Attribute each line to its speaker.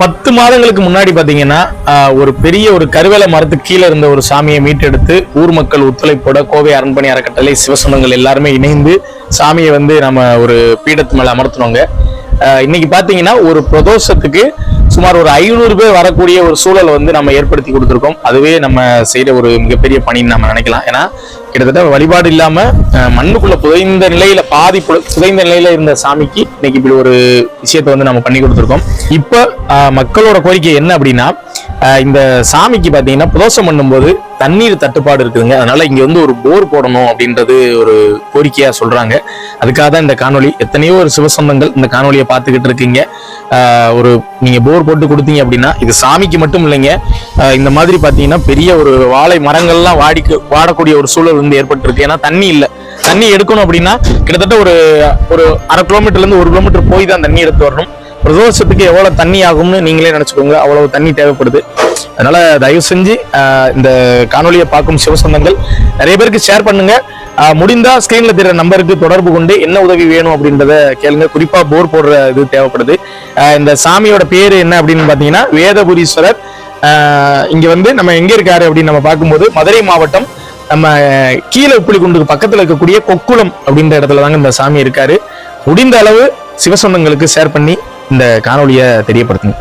Speaker 1: பத்து மாதங்களுக்கு முன்னாடி பாத்தீங்கன்னா ஆஹ், ஒரு பெரிய ஒரு கருவேல மரத்துக்கு கீழே இருந்த ஒரு சாமியை மீட்டெடுத்து ஊர் மக்கள் ஒத்துழைப்போட கோவை அரண்மனை அறக்கட்டளை சிவசனங்கள் எல்லாருமே இணைந்து சாமியை வந்து நம்ம ஒரு பீடத்து மேல அமர்த்தினோங்க. ஆஹ், இன்னைக்கு பாத்தீங்கன்னா ஒரு பிரதோஷத்துக்கு சுமார் ஒரு ஐநூறு பேர் வரக்கூடிய ஒரு சூழலை வந்து நம்ம ஏற்படுத்தி கொடுத்துருக்கோம். அதுவே நம்ம செய்கிற ஒரு மிகப்பெரிய பணின்னு நம்ம நினைக்கலாம். ஏன்னா கிட்டத்தட்ட வழிபாடு இல்லாம மண்ணுக்குள்ள புதைந்த நிலையில பாதி புதைந்த நிலையில இருந்த சாமிக்கு இன்னைக்கு இப்படி ஒரு விஷயத்தை வந்து நம்ம பண்ணி கொடுத்துருக்கோம். இப்ப மக்களோட கோரிக்கை என்ன அப்படின்னா இந்த சாமிக்கு பார்த்தீங்கன்னா புதோஷம் பண்ணும்போது தண்ணீர் தட்டுப்பாடு இருக்குதுங்க. அதனால இங்கே வந்து ஒரு போர் போடணும் அப்படின்றது ஒரு கோரிக்கையாக சொல்கிறாங்க அதுக்காக தான் இந்த காணொலி எத்தனையோ ஒரு சிவசந்தங்கள் இந்த காணொலியை பார்த்துக்கிட்டு இருக்கீங்க. ஒரு நீங்கள் போர் போட்டு கொடுத்தீங்க அப்படின்னா இது சாமிக்கு மட்டும் இல்லைங்க. இந்த மாதிரி பார்த்தீங்கன்னா பெரிய ஒரு வாழை மரங்கள்லாம் வாடிக்கு வாடக்கூடிய ஒரு சூழல் வந்து ஏற்பட்டிருக்கு. ஏன்னா தண்ணி இல்லை. தண்ணி எடுக்கணும் அப்படின்னா கிட்டத்தட்ட ஒரு ஒரு அரை கிலோமீட்டர்லேருந்து ஒரு கிலோமீட்டர் போய் தான் தண்ணி எடுத்து வரணும். பிரதோஷத்துக்கு எவ்வளோ தண்ணி ஆகும்னு நீங்களே நினச்சிக்கோங்க. அவ்வளவு தண்ணி தேவைப்படுது. அதனால தயவு செஞ்சு இந்த காணொலியை பார்க்கும் சிவசந்தங்கள் நிறைய பேருக்கு ஷேர் பண்ணுங்க. முடிந்தா ஸ்கிரீன்ல தெரியற நம்பருக்கு தொடர்பு கொண்டு என்ன உதவி வேணும் அப்படின்றத கேளுங்க. குறிப்பா போர் போடுற இது தேவைப்படுது. இந்த சாமியோட பேரு என்ன அப்படின்னு பாத்தீங்கன்னா வேதபுரீஸ்வரர். இங்க வந்து நம்ம எங்க இருக்காரு அப்படின்னு நம்ம பார்க்கும்போது மதுரை மாவட்டம் நம்ம கீழே உப்புளிக்குண்டுக்கு பக்கத்துல இருக்கக்கூடிய கொக்குளம் அப்படின்ற இடத்துல தாங்க இந்த சாமி இருக்காரு. முடிந்த அளவு சிவசொந்தங்களுக்கு ஷேர் பண்ணி இந்த காணொலியை தெரியப்படுத்துங்க